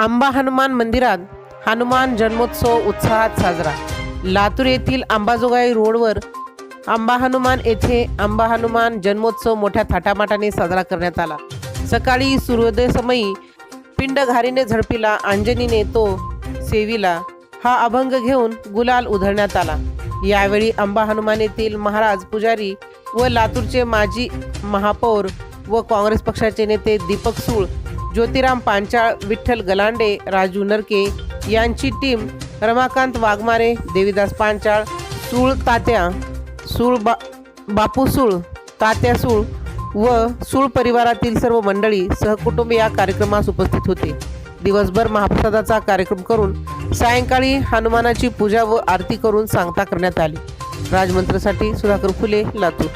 आंबा हनुमान मंदिरात हनुमान जन्मोत्सव उत्साहात साजरा. लातूर येथील अंबाजोगाई रोडवर आंबा हनुमान येथे आंबा हनुमान जन्मोत्सव मोठ्या थाटामाटाने साजरा करण्यात आला. सकाळी सूर्योदयसमयी पिंडघारीने झडपिला अंजनीने तो सेविला हा अभंग घेऊन गुलाल उधळण्यात आला. यावेळी अंबा हनुमान येथील महाराज पुजारी व लातूरचे माजी महापौर व काँग्रेस पक्षाचे नेते दीपक सूळ ज्योतिराम पांचाळ विठ्ठल गलांडे राजू नरके यांची टीम रमाकांत वाघमारे देवीदास पांचाळ सूळ तात्या सूळ बा बापू सूळ तात्या सूळ व सूळ परिवारातील सर्व मंडळी सहकुटुंब या कार्यक्रमास उपस्थित होते. दिवसभर महाप्रसादाचा कार्यक्रम करून सायंकाळी हनुमानाची पूजा व आरती करून सांगता करण्यात आली. राजमंत्रसाठी सुधाकर फुले लातूर.